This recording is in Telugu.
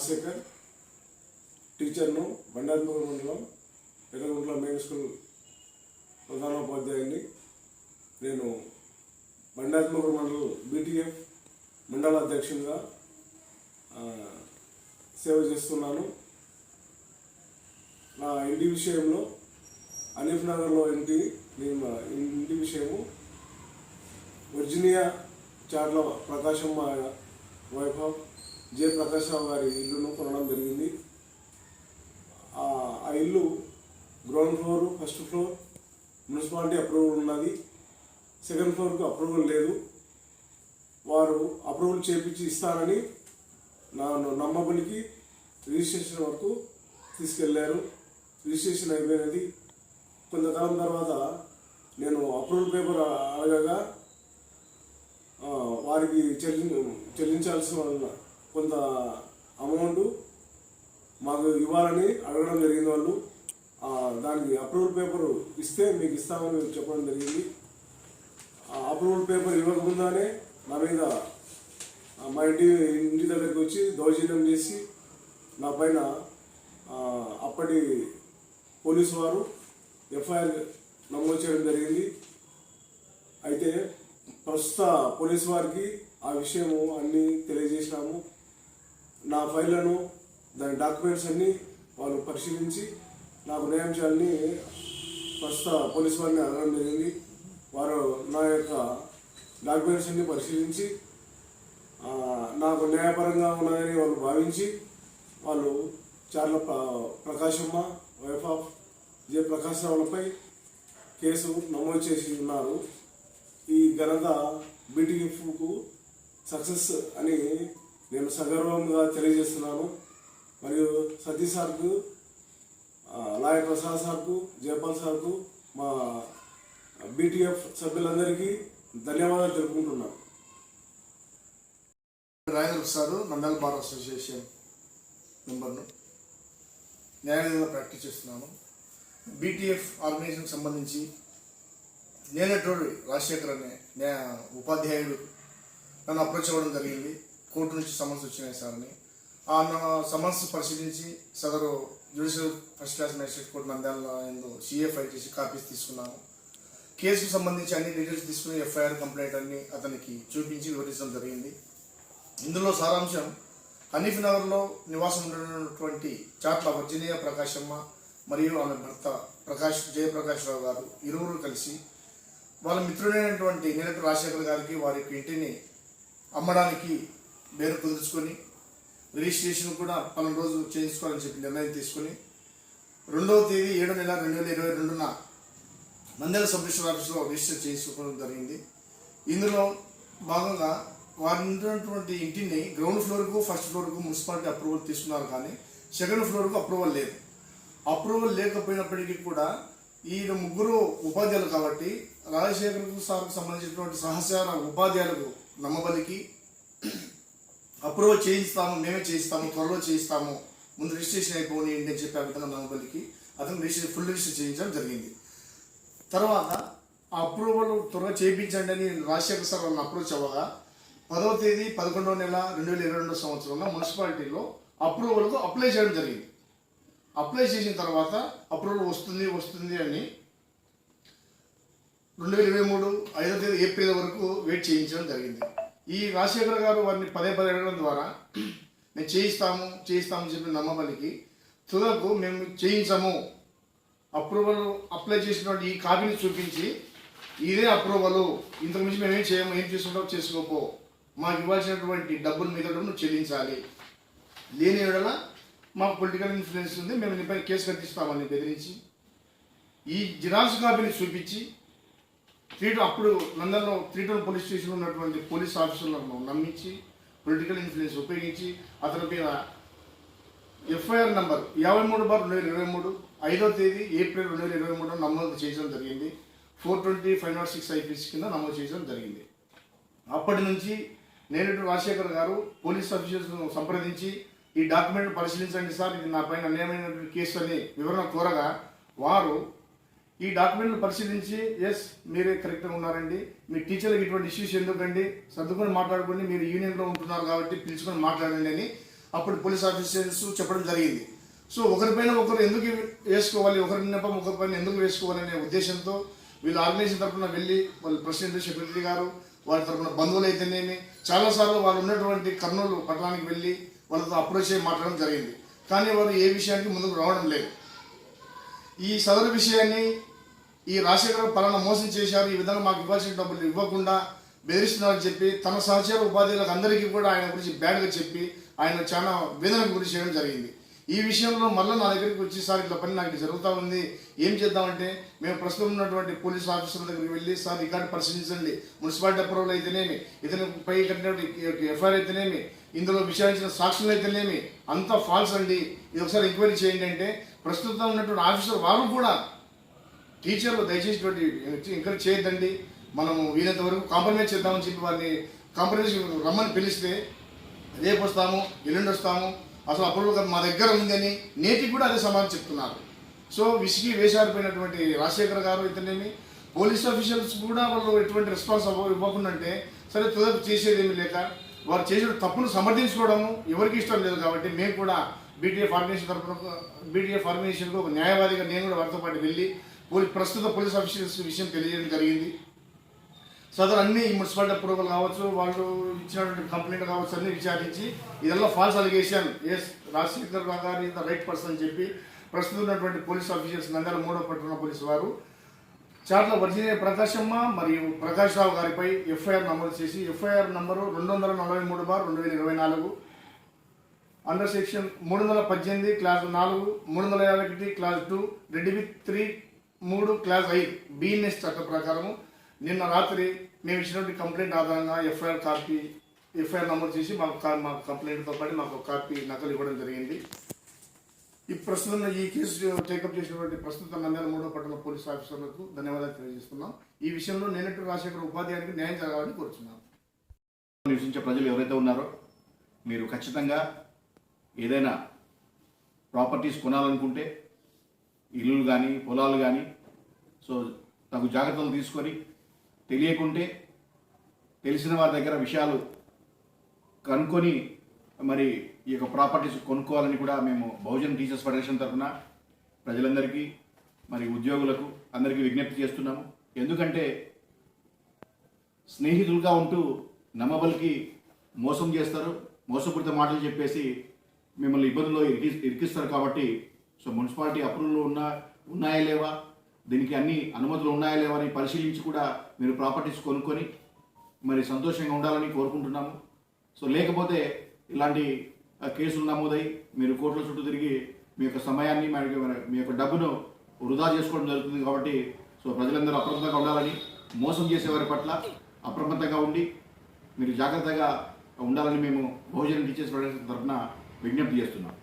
రాజశేఖర్ టీచర్ను బండార్మూరు మండలం ఎర్రగుంట్ల మెయిన్ స్కూల్ ప్రధానోపాధ్యాయుని నేను బండార్మూరు మండలం బీటీఎఫ్ మండల అధ్యక్షునిగా సేవ చేస్తున్నాను. నా ఇంటి విషయంలో అలీఫ్ నగర్లో ఇంటి నేను ఇంటి విషయము Virginia Chatla Prakashamma wife of J గారి ఇల్లును కొనడం జరిగింది. ఆ ఇల్లు ground floor first floor municipality approval ఉన్నది. సెకండ్ ఫ్లోర్కు అప్రూవల్ లేదు. వారు అప్రూవల్ చేపించి ఇస్తారని నన్ను నమ్మబలికి రిజిస్ట్రేషన్ వరకు తీసుకెళ్ళారు. రిజిస్ట్రేషన్ అయిపోయినది. కొంతకాలం తర్వాత నేను అప్రూవల్ పేపర్ అడగగా వారికి చెల్లి చెల్లించాల్సిన కొంత అమౌంట్ మాకు ఇవ్వాలని అడగడం జరిగింది వాళ్ళు. దానికి అప్రూవల్ పేపర్ ఇస్తే మీకు ఇస్తామని చెప్పడం జరిగింది. అప్రూవల్ పేపర్ ఇవ్వకముందానే నా మీద మా ఇంటి ఇంటి దగ్గరికి వచ్చి దౌర్జన్యం చేసి నా పైన అప్పటి పోలీసు వారు ఎఫ్ఐఆర్ నమోదు చేయడం జరిగింది. అయితే ప్రస్తుత పోలీసు వారికి ఆ విషయము అన్నీ తెలియజేసినాము. నా ఫైళ్ళను దాని డాక్యుమెంట్స్ అన్నీ వాళ్ళు పరిశీలించి నాకు న్యాయం చేయాలని ప్రస్తుత పోలీస్ వారిని అడగడం జరిగింది. వారు నా యొక్క డాక్యుమెంట్స్ అన్ని పరిశీలించి నాకు న్యాయపరంగా ఉన్నాయని వాళ్ళు భావించి వాళ్ళు Charla Prakashamma wife of J Prakash రావులపై case నమోదు చేసి ఉన్నారు. ఈ ఘనత బీటీఎఫ్కు సక్సెస్ అని నేను సగర్వంగా తెలియజేస్తున్నాను మరియు సతీ సార్కు లాయ ప్రసాద్ సార్కు జయపాల్ సార్కు మా బీటీఎఫ్ సభ్యులందరికీ ధన్యవాదాలు తెలుపుకుంటున్నాను రాజేంద్ర ప్రసాద్ నంద్యాల బార్ అసోసియేషన్ మెంబర్ను న్యాయాలయంలో ప్రాక్టీస్ చేస్తున్నాను బీటీఎఫ్ ఆర్గనైజేషన్ సంబంధించి నేనటువంటి రాజశేఖర్ అనే న్యాయ ఉపాధ్యాయుడు నన్ను అప్రోచ్ అవ్వడం జరిగింది. కోర్టు నుంచి సమన్స్ వచ్చినాయి సార్ని ఆ సమన్స్ పరిశీలించి సదరు judicial first class magistrate court నంద్యాలలో సీఏ ఫైల్ చేసి కాపీస్ తీసుకున్నాను కేసుకు సంబంధించి అన్ని డీటెయిల్స్ తీసుకుని ఎఫ్ఐఆర్ కంప్లైంట్ అన్ని అతనికి చూపించి వివరించడం జరిగింది. ఇందులో సారాంశం హనీఫ్ నగర్లో నివాసం ఉన్నటువంటి చాట్ల వర్జినియా ప్రకాశమ్మ మరియు ఆమె భర్త ప్రకాష్ జయప్రకాష్ రావు గారు ఇరువురు కలిసి వాళ్ళ మిత్రుడైనటువంటి నేనటి రాజశేఖర్ గారికి వారి ఇంటిని అమ్మడానికి పేరు పొందుకొని రిజిస్ట్రేషన్ కూడా పన్నెండు రోజులు చేయించుకోవాలని చెప్పి నిర్ణయం తీసుకుని రెండవ తేదీ ఏడు నెల రెండు వేల ఇరవై రెండున మందిర సబ్ ఆఫీసులో ఆఫీస్లో రిజిస్టర్ చేసుకోవడం జరిగింది. ఇందులో భాగంగా వారి ఉన్నటువంటి ఇంటిని గ్రౌండ్ ఫ్లోర్కు ఫస్ట్ ఫ్లోర్కు మున్సిపాలిటీ అప్రూవల్ తీసుకున్నారు కానీ సెకండ్ ఫ్లోర్కు అప్రూవల్ లేదు. అప్రూవల్ లేకపోయినప్పటికీ కూడా ఈయన ముగ్గురు ఉపాధ్యాయులు కాబట్టి రాజశేఖర్ సార్కు సంబంధించినటువంటి సహచార ఉపాధ్యాయులకు నమ్మబలికి అప్రూవల్ చేయిస్తాము మేమే చేయిస్తాము త్వరలో చేయిస్తాము ముందు రిజిస్ట్రేషన్ అయిపోయి అని చెప్పి ఆ విధంగా అతను రిజిస్ట్రేషన్ ఫుల్ రిజిస్టర్ చేయించడం జరిగింది. తర్వాత ఆ అప్రూవల్ త్వరగా చేయించండి అని రాజశేఖర్ సార్ వాళ్ళని అప్రోచ్ అవ్వగా పదవ తేదీ పదకొండవ నెల రెండు వేల ఇరవై రెండో సంవత్సరంలో మున్సిపాలిటీలో అప్రూవల్కు అప్లై చేయడం జరిగింది. అప్లై చేసిన తర్వాత అప్రూవల్ వస్తుంది వస్తుంది అని రెండు వేల ఇరవై మూడు ఐదో తేదీ ఏప్రిల్ వరకు వెయిట్ చేయించడం జరిగింది. ఈ రాజశేఖర్ గారు వారిని పదే పదే అడగడం ద్వారా మేము చేయిస్తాము చేయిస్తాము చెప్పి నమ్మబలికి తుదకు మేము చేయించము. అప్రూవల్ అప్లై చేసినటువంటి ఈ కాపీని చూపించి ఇదే అప్రూవల్. ఇంతకు మించి మేమేం చేయము ఏం చేసుకుంటావు చేసుకోపో. మాకు ఇవ్వాల్సినటువంటి డబ్బులు మీద నువ్వు చెల్లించాలి. లేని ఎడల మాకు పొలిటికల్ ఇన్ఫ్లుయెన్స్ ఉంది మేము నీపై కేసు కట్టిస్తామని బెదిరించి ఈ జిరాక్స్ కాపీని చూపించి త్రీ అప్పుడు లండన్లో త్రీ టౌన్ పోలీస్ స్టేషన్ ఉన్నటువంటి పోలీస్ ఆఫీసర్లను నమ్మించి పొలిటికల్ ఇన్ఫ్లుయెన్స్ ఉపయోగించి అతని మీద ఎఫ్ఐఆర్ నంబర్ యాభై మూడు బార్ రెండు వేల ఇరవై మూడు ఐదో తేదీ ఏప్రిల్ రెండు వేల ఇరవై మూడు నమోదు చేయడం జరిగింది. Four twenty five nought six IPC కింద నమోదు చేయడం జరిగింది. అప్పటి నుంచి నేరుడు రాజశేఖర్ గారు పోలీస్ ఆఫీసర్స్ను సంప్రదించి ఈ డాక్యుమెంట్ పరిశీలించండి సార్ ఇది నా పైన అన్యాయమైనటువంటి కేసు అని వివరణ కోరగా వారు ఈ డాక్యుమెంట్లు పరిశీలించి ఎస్ మీరే కరెక్ట్గా ఉన్నారండి. మీ టీచర్లకు ఇటువంటి ఇష్యూస్ ఎందుకండి? సర్దుకొని మాట్లాడుకోండి మీరు యూనియన్లో ఉంటున్నారు కాబట్టి పిలుచుకొని మాట్లాడండి అని అప్పుడు పోలీస్ ఆఫీసర్స్ చెప్పడం జరిగింది. సో ఒకరిపైన ఒకరు ఎందుకు వేసుకోవాలి? ఒకరి నెపం ఒకరిపైన ఎందుకు వేసుకోవాలి అనే ఉద్దేశంతో వీళ్ళు ఆర్గనైజేషన్ తరఫున వెళ్ళి వాళ్ళ ప్రెసిడెంట్ సెక్రటరీ గారు వాళ్ళ తరఫున బంధువులు అయితేనేమి చాలాసార్లు వాళ్ళు ఉన్నటువంటి కర్నూలు పట్టణానికి వెళ్ళి వాళ్ళతో అప్రోచ్ అయ్యి మాట్లాడడం జరిగింది. కానీ వారు ఏ విషయానికి ముందుకు రావడం లేదు. ఈ సదరు విషయాన్ని ఈ రాజశేఖర పలానా మోసం చేశారు ఈ విధంగా మాకు ఇవ్వాల్సిన డబ్బులు ఇవ్వకుండా బెదిరిస్తున్నారని చెప్పి తన సహచర ఉపాధ్యాయులకు అందరికీ కూడా ఆయన గురించి బ్యాడ్గా చెప్పి ఆయన చాలా వేదనకు గురి చేయడం జరిగింది. ఈ విషయంలో మళ్ళీ నా దగ్గరికి వచ్చి సార్ ఇట్లా పని నాకు జరుగుతూ ఉంది. ఏం చేద్దామంటే మేము ప్రస్తుతం ఉన్నటువంటి పోలీస్ ఆఫీసర్ల దగ్గరికి వెళ్ళి సార్ రికార్డు పరిశీలించండి. మున్సిపాలిటీ అప్రూవల్ అయితేనేమి ఇతని పై కట్టినటువంటి ఎఫ్ఐఆర్ అయితేనేమి ఇందులో విచారించిన సాక్షులు అయితేనేమి అంతా ఫాల్స్ అండి. ఇది ఒకసారి ఎంక్వైరీ చేయండి అంటే ప్రస్తుతం ఉన్నటువంటి ఆఫీసర్ వాళ్ళు కూడా టీచర్లు దయచేసి ఎంకరేజ్ చేయొద్దండి. మనము వీలైనంత వరకు కాంప్రమైజ్ చేద్దామని చెప్పి వారిని కాంప్రమైజ్ రమ్మని పిలిస్తే రేపు వస్తాము ఎల్లుండి వస్తాము. అసలు అప్పుడు మా దగ్గర ఉందని నేటికి కూడా అదే సమాధానం చెప్తున్నారు. సో విసిగి వేసారిపోయినటువంటి రాజశేఖర్ గారు ఇతనేమి పోలీస్ ఆఫీషియల్స్ కూడా వాళ్ళు ఎటువంటి రెస్పాన్స్ అవ్వ ఇవ్వకుండా అంటే సరే తుదకు చేసేదేమి లేక వారు చేసిన తప్పును సమర్థించుకోవడము ఎవరికి ఇష్టం లేదు కాబట్టి మేము కూడా బీటీఏ ఫార్మేషన్ తరఫున బీటీఏ ఫార్మేషన్కు ఒక న్యాయవాదిగా నేను కూడా వారితో పాటు వెళ్ళి ప్రస్తుత పోలీస్ ఆఫీసర్స్ విషయం తెలియజేయడం జరిగింది. సదరు అన్ని మున్సిపాలిటీ అప్రూవల్ కావచ్చు వాళ్ళు ఇచ్చినటువంటి కంప్లైంట్ కావచ్చు అన్ని విచారించి ఇదల్లా false allegation S Rajasekhar Rao garu right person అని చెప్పి ప్రస్తుతం ఉన్నటువంటి పోలీస్ ఆఫీసర్స్ నంద్యాల మూడో పట్టణ పోలీసు వారు చాట్ల వర్జీనియా ప్రకాశమ్మ మరియు ప్రకాష్ రావు గారిపై ఎఫ్ఐఆర్ నమోదు చేసి ఎఫ్ఐఆర్ నంబరు రెండు వందల నలభై మూడు బార్ రెండు వేల ఇరవై నాలుగు అండర్ సెక్షన్ మూడు వందల పద్దెనిమిది క్లాస్ నాలుగు మూడు వందల యాభై ఒకటి class two read with three మూడు క్లాస్ ఐ బిఎన్ఎస్ చట్ట ప్రకారము. నిన్న రాత్రి మేము ఇచ్చినటువంటి కంప్లైంట్ ఆధారంగా ఎఫ్ఐఆర్ కాపీ ఎఫ్ఐఆర్ నమోదు చేసి మాకు కా- మా కంప్లైంట్తో పాటు మాకు కాపీ నకలు ఇవ్వడం జరిగింది. ఈ ప్రస్తుతం ఈ కేసు టేకప్ చేసినటువంటి ప్రస్తుత నంద్యాల మూడో పట్టణ పోలీస్ ఆఫీసర్లకు ధన్యవాదాలు తెలియజేస్తున్నాం. ఈ విషయంలో నేనట్టు రాజశేఖర ఉపాధ్యాయునికి న్యాయం జరగాలని కోరుచున్నాను. నివసించే ప్రజలు ఎవరైతే ఉన్నారో మీరు ఖచ్చితంగా ఏదైనా ప్రాపర్టీస్ కొనాలనుకుంటే ఇల్లులు కానీ పొలాలు కానీ సో తగు జాగ్రత్తలు తీసుకొని తెలియకుంటే తెలిసిన వారి దగ్గర విషయాలు కనుక్కొని మరి ఈ యొక్క ప్రాపర్టీస్ కొనుక్కోవాలని కూడా మేము బహుజన్ టీచర్స్ ఫెడరేషన్ తరఫున ప్రజలందరికీ మరి ఉద్యోగులకు అందరికీ విజ్ఞప్తి చేస్తున్నాము. ఎందుకంటే స్నేహితులుగా ఉంటూ నమ్మబలికి మోసం చేస్తారు మోసపూరిత మాటలు చెప్పేసి మిమ్మల్ని ఇబ్బందుల్లో ఇరికి ఇరికిస్తారు కాబట్టి సో మున్సిపాలిటీ అప్రూవల్ ఉన్నా ఉన్నాయా లేవా? దీనికి అన్ని అనుమతులు ఉన్నాయా లేవా అని పరిశీలించి కూడా మీరు ప్రాపర్టీస్ కొనుక్కొని మరి సంతోషంగా ఉండాలని కోరుకుంటున్నాము. సో లేకపోతే ఇలాంటి కేసులు నమోదై మీరు కోర్టుల చుట్టూ తిరిగి మీ యొక్క సమయాన్ని మీ యొక్క డబ్బును వృధా చేసుకోవడం జరుగుతుంది కాబట్టి సో ప్రజలందరూ అప్రమత్తంగా ఉండాలని మోసం చేసేవారి పట్ల అప్రమత్తంగా ఉండి మీరు జాగ్రత్తగా ఉండాలని మేము బహుజన టీచర్స్ ఫెడరేషన్ తరఫున విజ్ఞప్తి చేస్తున్నాం.